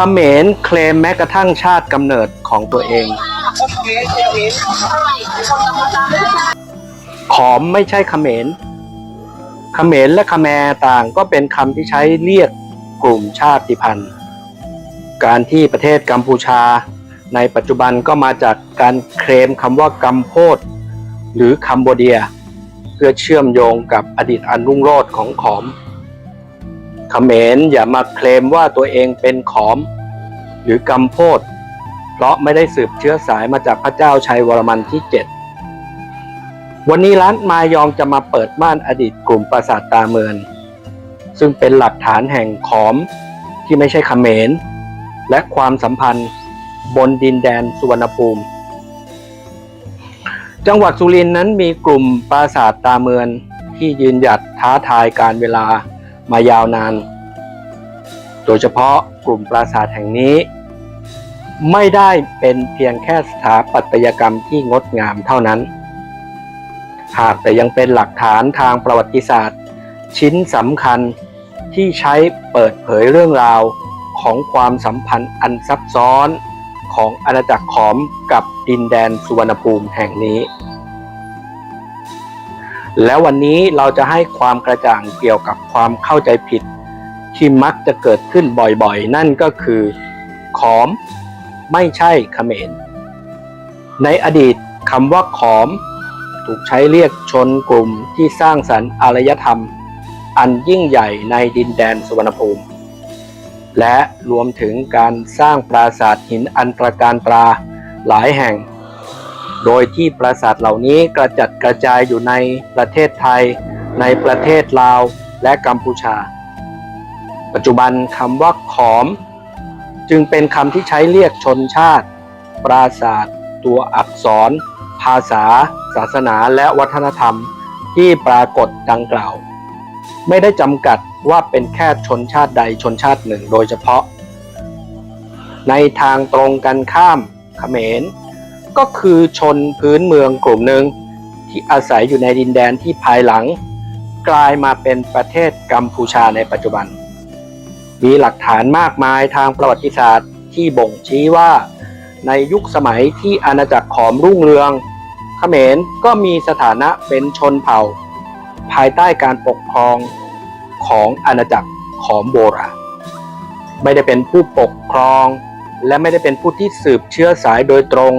เขมรเคลมแม้กระทั่งชาติกำเนิดของตัวเอง ขอมไม่ใช่เขมรเขมรและขแมรต่างก็เป็นคำที่ใช้เรียกกลุ่มชาติพันธุ์ การที่ประเทศกัมพูชา ในปัจจุบันก็มาจากการเคลมคำว่ากัมโพดหรือคัมโบเดีย เพื่อเชื่อมโยงกับอดีตอันรุ่งโรจน์ของขอม เขมรอย่ามาเคลมว่าตัวเองเป็นขอม หรือกัมโพดเพราะไม่ได้สืบเชื้อสายมาจากพระเจ้าชัยวรมันที่ 7 วันนี้ร้านมายองจะมาเปิดม่านอดีตกลุ่มปราสาทตาเมือน ซึ่งเป็นหลักฐานแห่งขอมที่ไม่ใช่เขมร และความสัมพันธ์บนดินแดนสุวรรณภูมิ จังหวัดสุรินทร์นั้นมีกลุ่มปราสาทตาเมือนที่ยืนหยัดท้าทายการเวลา มายาวนาน โดยเฉพาะกลุ่มปราสาทแห่งนี้ ไม่ได้เป็นเพียงแค่สถาปัตยกรรมที่งดงามเท่านั้น หากแต่ยังเป็นหลักฐานทางประวัติศาสตร์ ชิ้นสำคัญที่ใช้เปิดเผยเรื่องราวของความสัมพันธ์อันซับซ้อนของอาณาจักรขอมกับดินแดนสุวรรณภูมิแห่งนี้ แล้ววันนี้เราจะให้ความกระจ่างเกี่ยวกับความเข้าใจผิด ที่มักจะเกิดขึ้นบ่อยๆ นั่นก็คือขอมไม่ใช่เขมร ในอดีตคำว่าขอม ถูกใช้เรียกชนกลุ่มที่สร้างสรรค์อารยธรรม อันยิ่งใหญ่ในดินแดนสุวรรณภูมิ และรวมถึงการสร้างปราสาทหินอันตรการตราหลายแห่ง โดยที่ปราสาทเหล่านี้กระจัดกระจายอยู่ในประเทศไทย ในประเทศลาวและกัมพูชา ปัจจุบันคำว่าขอม จึงเป็นคำที่ใช้เรียกชนชาติ ปราสาทตัวอักษร ภาษา ศาสนาและวัฒนธรรมที่ปรากฏดังกล่าว ไม่ได้จำกัดว่าเป็นแค่ชนชาติใดชนชาติหนึ่งโดยเฉพาะ ในทางตรงกันข้ามเขมร ก็คือชนพื้นเมืองกลุ่มหนึ่งที่อาศัยอยู่ในดินแดนที่ภายหลัง กลายมาเป็นประเทศกัมพูชาในปัจจุบัน มีหลักฐานมากมายทางประวัติศาสตร์ที่บ่งชี้ว่าในยุคสมัยที่อาณาจักรขอมรุ่งเรืองเขมรก็มีสถานะเป็นชนเผ่า ภายใต้การปกครองของอาณาจักรขอมโบราณไม่ได้เป็นผู้ปกครอง และไม่ได้เป็นผู้ที่สืบเชื้อสายโดยตรง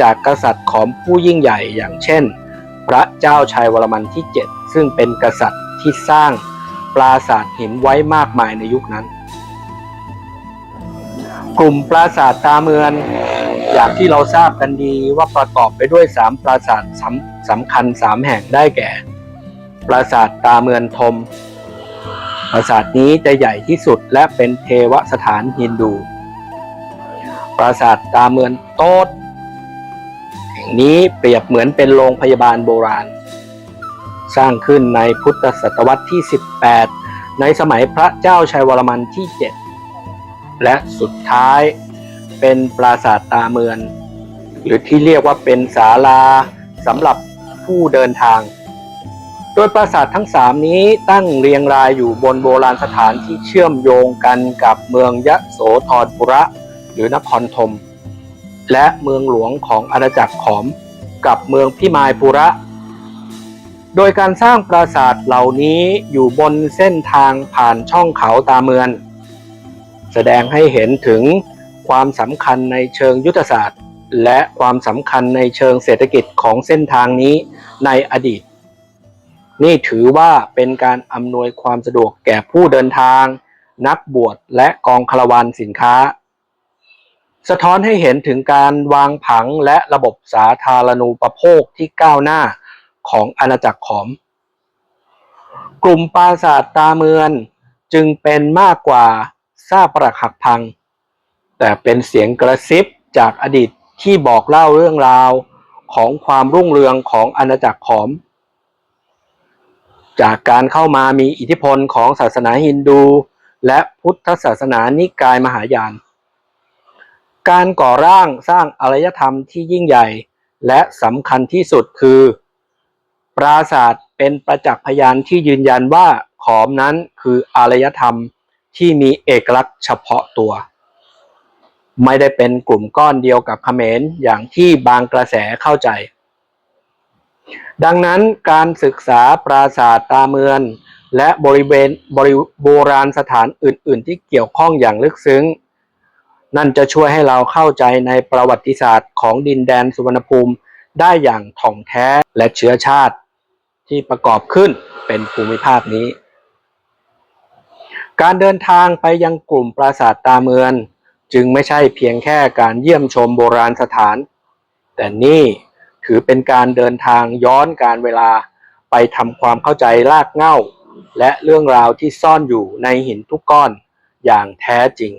จากกษัตริย์ของผู้ยิ่งใหญ่อย่างเช่น พระเจ้าชัยวรมันที่ 7 ซึ่งเป็นกษัตริย์ที่สร้างปราสาทหินไว้มากมายในยุคนั้น กลุ่มปราสาทตาเมือนอย่างที่เราทราบกันดีว่าประกอบไปด้วย 3 ปราสาทสำสำคัญ 3 แห่งได้แก่ ปราสาทตาเมือนทม ปราสาทนี้จะใหญ่ที่สุดและเป็นเทวสถานฮินดู ปราสาทตาเมือนโต๊ด นี้เปรียบเหมือนเป็นโรงพยาบาลโบราณ สร้างขึ้นในพุทธศตวรรษที่ 18 ในสมัยพระเจ้าชัยวรมันที่ 7 และสุดท้ายเป็นปราสาทตาเมือน หรือที่เรียกว่าเป็นศาลาสำหรับผู้เดินทาง โดยปราสาททั้งสามนี้ตั้งเรียงรายอยู่บนโบราณสถานที่เชื่อมโยงกันกับเมืองยะโสธรปุระ หรือนครธม และเมืองหลวงของอาณาจักรขอมกับเมืองพิมายปุระ โดยการสร้างปราสาทเหล่านี้อยู่บนเส้นทางผ่านช่องเขาตาเมือน แสดงให้เห็นถึงความสำคัญในเชิงยุทธศาสตร์ และความสำคัญในเชิงเศรษฐกิจของเส้นทางนี้ในอดีต นี่ถือว่าเป็นการอำนวยความสะดวกแก่ผู้เดินทาง นักบวชและกองคาราวานสินค้า สะท้อนให้เห็นถึงการวางผังและระบบสาธารณูปโภคที่ก้าวหน้าของอาณาจักรขอม กลุ่มปราสาทตาเมือนจึงเป็นมากกว่าซาปรักหักพัง แต่เป็นเสียงกระซิบจากอดีตที่บอกเล่าเรื่องราวของความรุ่งเรืองของอาณาจักรขอม จากการเข้ามามีอิทธิพลของศาสนาฮินดู และพุทธศาสนานิกายมหายาน การก่อร่างสร้างอารยธรรมที่ยิ่งใหญ่ และสำคัญที่สุดคือ ปราศาสตร์เป็นประจักษ์พยานที่ยืนยันว่าขอมนั้นคืออารยธรรมที่มีเอกลักษณ์เฉพาะตัว ไม่ได้เป็นกลุ่มก้อนเดียวกับเขมรอย่างที่บางกระแสเข้าใจ ดังนั้นการศึกษาปราสาทตาเมืองและบริเวณบริโบราณสถานอื่น ๆ ที่เกี่ยวข้องอย่างลึกซึ้ง นั่นจะช่วยให้เราเข้าใจในประวัติศาสตร์ของดินแดนสุวรรณภูมิได้อย่างถ่องแท้และเชื้อชาติ ที่ประกอบขึ้นเป็นภูมิภาคนี้ การเดินทางไปยังกลุ่มปราสาทตาเมืองจึงไม่ใช่เพียงแค่การเยี่ยมชมโบราณสถาน แต่นี่ถือเป็นการเดินทางย้อนการเวลาไปทำความเข้าใจรากเหง้า และเรื่องราวที่ซ่อนอยู่ในหินทุกก้อนอย่างแท้จริง